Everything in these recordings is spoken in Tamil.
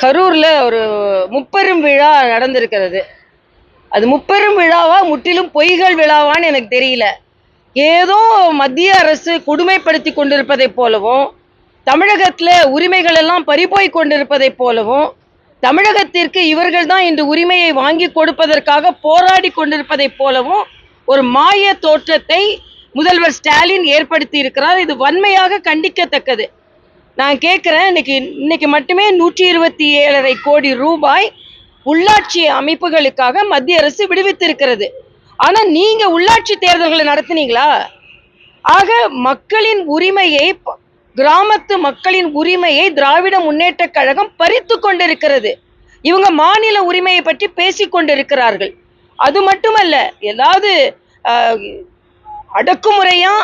கரூரில் ஒரு முப்பெரும் விழா நடந்திருக்கிறது. அது முப்பெரும் விழாவா முற்றிலும் பொய்கள் விழாவான்னு எனக்கு தெரியல. ஏதோ மத்திய அரசு கொடுமைப்படுத்தி கொண்டிருப்பதைப் போலவும் தமிழகத்தில் உரிமைகள் எல்லாம் பறிபோய் கொண்டிருப்பதைப் போலவும் தமிழகத்திற்கு இவர்கள் தான் இன்று உரிமையை வாங்கி கொடுப்பதற்காக போராடி கொண்டிருப்பதைப் போலவும் ஒரு மாய தோற்றத்தை முதல்வர் ஸ்டாலின் ஏற்படுத்தி இருக்கிறார் இது வன்மையாக கண்டிக்கத்தக்கது. நான் கேட்குறேன் இன்னைக்கு இன்னைக்கு மட்டுமே நூற்றி இருபத்தி ஏழரை கோடி ரூபாய் உள்ளாட்சி அமைப்புகளுக்காக மத்திய அரசு விடுவித்திருக்கிறது. ஆனால் நீங்கள் உள்ளாட்சி தேர்தல்களை நடத்துனீங்களா? ஆக மக்களின் உரிமையை கிராமத்து மக்களின் உரிமையை திராவிட முன்னேற்றக் கழகம் பறித்து கொண்டிருக்கிறது. இவங்க மாநில உரிமையை பற்றி பேசி கொண்டிருக்கிறார்கள். அது மட்டுமல்ல ஏதாவது அடக்குமுறையாக அடக்குமுறையா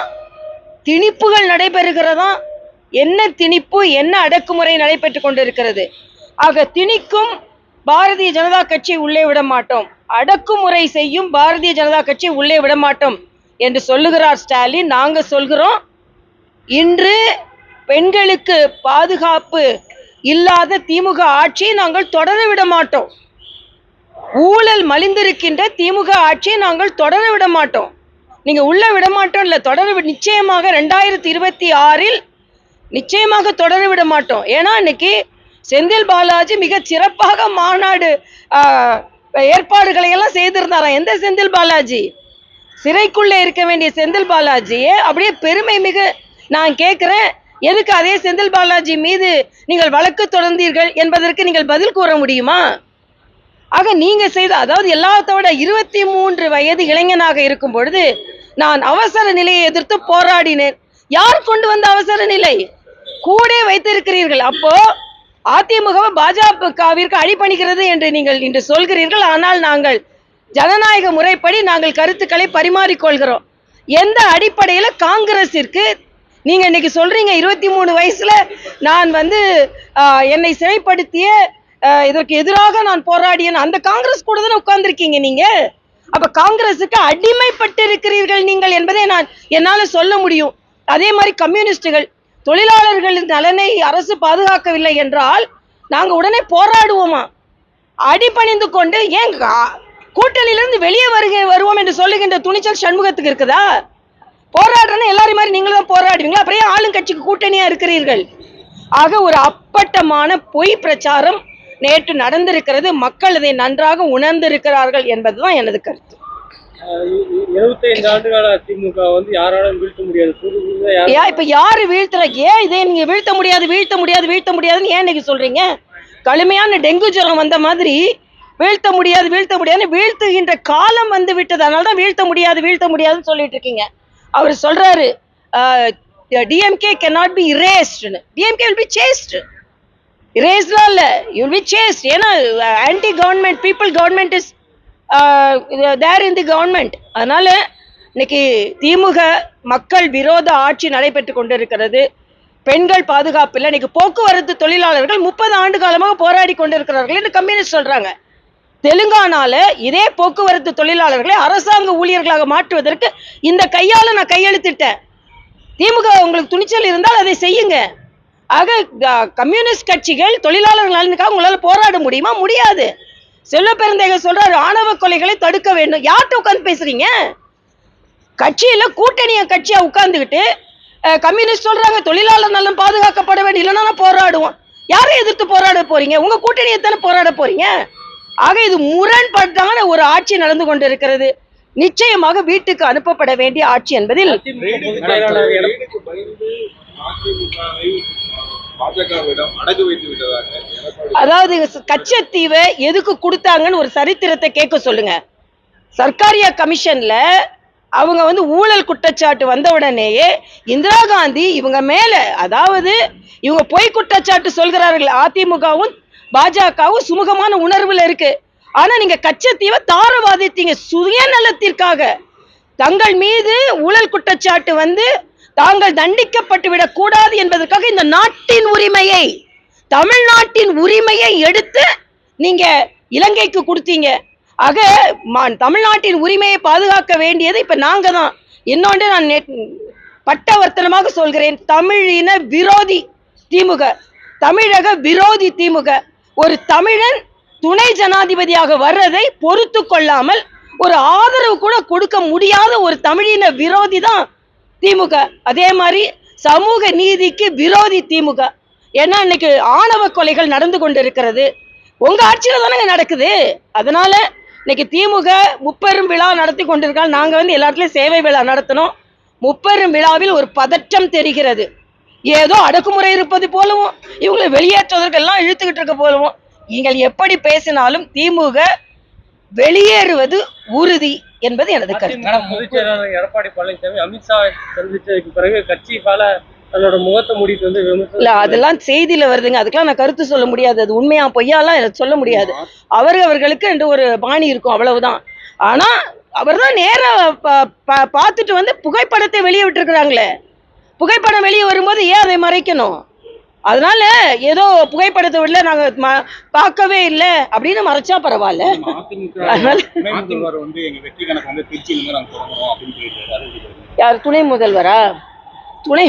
திணிப்புகள் நடைபெறுகிறதா? என்ன திணிப்பு என்ன அடக்குமுறை நடைபெற்று கொண்டிருக்கிறது? ஆக திணிக்கும் பாரதிய ஜனதா கட்சி உள்ளே விட மாட்டோம். அடக்குமுறை செய்யும் பாரதிய ஜனதா கட்சி உள்ளே விட மாட்டோம் என்று சொல்லுகிறார் ஸ்டாலின். நாங்க சொல்கிறோம் இன்று பெண்களுக்கு பாதுகாப்பு இல்லாத திமுக ஆட்சியை நாங்கள் தொடர விட மாட்டோம். ஊழல் மலிந்திருக்கின்ற திமுக ஆட்சியை நாங்கள் தொடர விட மாட்டோம். நீங்க உள்ள விட மாட்டோம் இல்ல தொடர நிச்சயமாக ரெண்டாயிரத்தி இருபத்தி ஆறில் நிச்சயமாக தொடர விட மாட்டோம். ஏன்னா இன்னைக்கு செந்தில் பாலாஜி மிக சிறப்பாக மாநாடு ஏற்பாடுகளை எல்லாம் செய்திருந்தாராம். எந்த செந்தில் பாலாஜி? சிறைக்குள்ளே இருக்க வேண்டிய செந்தில் பாலாஜியே அப்படியே பெருமை மிகு நான் கேட்குறேன். எதுக்கு அதே செந்தில் பாலாஜி மீது நீங்கள் வழக்கு தொடர்ந்தீர்கள் என்பதற்கு நீங்கள் பதில் கூற முடியுமா? ஆக நீங்கள் செய்த அதாவது எல்லாத்தோட இருபத்தி மூன்று வயது இளைஞனாக இருக்கும் பொழுது நான் அவசர நிலையை எதிர்த்து போராடினேன். யார் கொண்டு வந்த அவசர நிலை? கூட வைத்திருக்கிறீர்கள். அப்போ அதிமுக பாஜகவிற்கு அடிபணிகிறது என்று நீங்கள் இன்று சொல்கிறீர்கள். ஆனால் நாங்கள் ஜனநாயக முறைப்படி நாங்கள் கருத்துக்களை பரிமாறிக்கொள்கிறோம். எந்த அடிப்படையில் காங்கிரஸிற்கு நீங்கள் இன்னைக்கு சொல்றீங்க இருபத்தி மூணு வயசுல நான் வந்து என்னை சிறைப்படுத்திய இதற்கு எதிராக நான் போராடியேன் அந்த காங்கிரஸ் கூட தானே உட்கார்ந்துருக்கீங்க நீங்க? அப்ப காங்கிரஸுக்கு அடிமைப்பட்டு இருக்கிறீர்கள் நீங்கள் என்பதை நான் என்னால சொல்ல முடியும். அதே மாதிரி கம்யூனிஸ்டுகள் தொழிலாளர்களின் நலனை அரசு பாதுகாக்கவில்லை என்றால் நாங்கள் உடனே போராடுவோமா? அடிபணிந்து கொண்டு ஏன் கூட்டணியிலிருந்து வெளியே வருக வருவோம் என்று சொல்லுகின்ற துணிச்சல் சண்முகத்துக்கு இருக்குதா? போராடுறேன்னு எல்லாரும் மாதிரி நீங்களும் தான் போராடுவீங்களா? அப்புறம் ஆளுங்கட்சிக்கு கூட்டணியா இருக்கிறீர்கள். ஆக ஒரு அப்பட்டமான பொய் பிரச்சாரம் நேற்று நடந்திருக்கிறது. மக்கள் இதை நன்றாக உணர்ந்திருக்கிறார்கள் என்பதுதான் எனது கருத்து. எழுபத்தைந்து ஆண்டுகால திமுக வந்து யாராலும் வீழ்த்த முடியாது. ஏன் இப்ப யாரு வீழ்த்துற ஏன் இதே நீங்க வீழ்த்த முடியாது வீழ்த்த முடியாது வீழ்த்த முடியாதுன்னு ஏன் நீங்க சொல்றீங்க? கடுமையான டெங்கு ஜுரம் வந்த மாதிரி வீழ்த்த முடியாது வீழ்த்த முடியாதுன்னு வீழ்த்துகின்ற காலம் வந்து விட்டது. அதனால தான் வீழ்த்த முடியாது வீழ்த்த முடியாதுன்னு சொல்லிட்டு இருக்கீங்க. அவர் சொல்றாரு டிஎம்கே cannot பி இரேஸ்ட்னு டிஎம்கே வில் பி சேஸ்ட் இரேஸ்லாம் இல்லை இல்ல. வில் பி சேஸ்ட் ஏன்னா anti government people government is there in the government அதனால் இன்னைக்கு திமுக மக்கள் விரோத ஆட்சி நடைபெற்று கொண்டிருக்கிறது. பெண்கள் பாதுகாப்பு இல்லை. இன்னைக்கு போக்குவரத்து தொழிலாளர்கள் முப்பது ஆண்டு காலமாக போராடி கொண்டிருக்கிறார்கள் என்று கம்யூனிஸ்ட் சொல்கிறாங்க தெலுங்கானால இதே போக்குவரத்து தொழிலாளர்களை அரசாங்க ஊழியர்களாக மாற்றுவதற்கு இந்த கையால் நான் கையெழுத்திட்டேன். திமுக உங்களுக்கு துணிச்சல் இருந்தால் அதை செய்யுங்க. ஆக கம்யூனிஸ்ட் கட்சிகள் தொழிலாளர்கள் நலனுக்காக உங்களால் போராட முடியுமா? முடியாது. செல்வ பெருந்தேகர் சொல்றாரு ஆணவ கொலைகளை தடுக்க வேண்டும். யார்கிட்ட உட்கார்ந்து பேசுறீங்க? கட்சியில கூட்டணிய கட்சியா உட்கார்ந்துக்கிட்டு கம்யூனிஸ்ட் சொல்றாங்க தொழிலாளர் நலன் பாதுகாக்கப்பட வேண்டும் இல்லைன்னா நான் போராடுவோம். யாரை எதிர்த்து போராட போறீங்க? உங்க கூட்டணியை தானே போராட போறீங்க? ஆக இது முரண்பட்டான ஒரு ஆட்சி நடந்து கொண்டிருக்கிறது. நிச்சயமாக வீட்டுக்கு அனுப்பப்பட வேண்டிய ஆட்சி என்பதில் பாஜகவிடம் அடகு வைத்து விட்டதாக அதாவது கச்சத்தீவை எதுக்கு கொடுத்தாங்கன்னு ஒரு சரித்திரத்தை கேட்க சொல்லுங்க. சர்க்காரியா கமிஷன்ல அவங்க வந்து ஊழல் குற்றச்சாட்டு வந்த உடனேயே இந்திரா காந்தி இவங்க மேல அதாவது இவங்க பொய் குற்றச்சாட்டு சொல்கிறார்கள் அதிமுகவும் பாஜகவும் சுமூகமான உணர்வுல இருக்கு. ஆனா நீங்க கச்சத்தீவை தாரவாதித்தீங்க சுயநலத்திற்காக. தங்கள் மீது ஊழல் குற்றச்சாட்டு வந்து தாங்கள் தண்டிக்கப்பட்டு விடக் கூடாது என்பதற்காக இந்த நாட்டின் உரிமையை தமிழ்நாட்டின் உரிமையை எடுத்து நீங்க இலங்கைக்கு கொடுத்தீங்க. ஆக தமிழ்நாட்டின் உரிமையை பாதுகாக்க வேண்டியது இப்ப நாங்க தான் இன்னொன்று நான் பட்டவர்த்தனமாக சொல்கிறேன். தமிழின விரோதி திமுக தமிழக விரோதி திமுக. ஒரு தமிழன் துணை ஜனாதிபதியாக வர்றதை பொறுத்து கொள்ளாமல் ஒரு ஆதரவு கூட கொடுக்க முடியாத ஒரு தமிழின விரோதி தான் திமுக. அதே மாதிரி சமூக நீதிக்கு விரோதி திமுக. ஏன்னா இன்னைக்கு ஆணவ கொலைகள் நடந்து கொண்டிருக்கிறது. உங்க ஆட்சியில தானே நடக்குது. அதனால இன்னைக்கு திமுக முப்பெரும் விழா நடத்தி கொண்டிருக்காங்க நாங்க வந்து எல்லா இடத்துலயும் சேவை விழா நடத்தினோம் முப்பெரும் விழாவில் ஒரு பதற்றம் தெரிகிறது. ஏதோ அடக்குமுறை இருப்பது போலவும் இவங்களை வெளியேற்றுவதற்கெல்லாம் இழுத்துக்கிட்டு இருக்க போலவும் நீங்கள் எப்படி பேசினாலும் திமுக வெளியேறுவது உறுதி என்பது எனது கருத்து. எடப்பாடி பழனிசாமி அமித்ஷா சந்திச்சதுக்கு பிறகு கட்சி பல தன்னோட முகத்தை மூடிட்டு வந்து இல்ல அதெல்லாம் செய்தியில வருதுங்க. அதுக்கெல்லாம் நான் கருத்து சொல்ல முடியாது. அது உண்மையா பொய்யாலாம் சொல்ல முடியாது. அவர் அவர்களுக்கு என்று ஒரு பாணி இருக்கும் அவ்வளவுதான். ஆனா அவர் தான் நேர பார்த்துட்டு வந்து புகைப்படத்தை வெளியே விட்டுருக்குறாங்களே. புகைப்படம் வெளியே வரும்போது ஏன் அதை மறைக்கணும்? அதனால ஏதோ புகைப்படத்தை விடல நாங்க பார்க்கவே இல்லை. அப்படின்னு மறைச்சா பரவாயில்ல. திருச்சியிலிருந்து யார் துணை முதல்வரா? துணை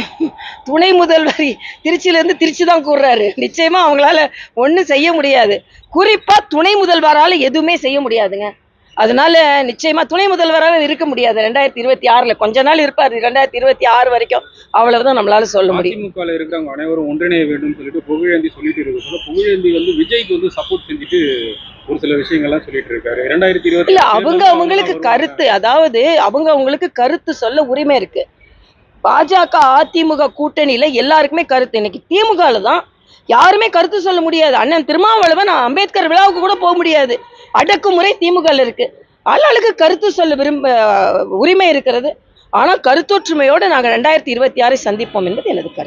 துணை முதல்வர் திருச்சியில இருந்து திருச்சி தான் கூறுறாரு நிச்சயமா அவங்களால ஒண்ணும் செய்ய முடியாது. குறிப்பா துணை முதல்வரால எதுவுமே செய்ய முடியாதுங்க. அதனால நிச்சயமா துணை முதல்வராக இருக்க முடியாது. ரெண்டாயிரத்தி இருபத்தி ஆறுல. கொஞ்ச நாள் இருப்பாரு. ரெண்டாயிரத்தி இருபத்தி ஆறு வரைக்கும் அவ்வளவுதான் நம்மளால சொல்ல முடியும். அதிமுகல இருக்கிறவங்க அனைவரும் ஒன்றிணைய வேண்டும் சொல்லிட்டு புகழேந்தி சொல்லிட்டு இருக்கு புகழேந்தி வந்து விஜய்க்கு வந்து சப்போர்ட் செஞ்சுட்டு ஒரு சில விஷயங்கள்லாம் சொல்லிட்டு இருக்காரு. ரெண்டாயிரத்தி இருபத்தி இல்ல அவங்க அவங்களுக்கு கருத்து. அதாவது அவங்க அவங்களுக்கு கருத்து சொல்ல உரிமை இருக்கு. பாஜக அதிமுக கூட்டணியில எல்லாருக்குமே கருத்து. இன்னைக்கு திமுகல தான் யாருமே கருத்து சொல்ல முடியாது. அண்ணன் திருமாவளவன் அம்பேத்கர் விழாவுக்கு கூட போக முடியாது. அடக்குமுறை திமுக இருக்கு. ஆளாளுக்கு கருத்து சொல்ல விரும்ப உரிமை இருக்கிறது. ஆனால் கருத்தொற்றுமையோடு நாங்கள் ரெண்டாயிரத்தி இருபத்தி ஆறை சந்திப்போம் என்பது எனது கருத்து.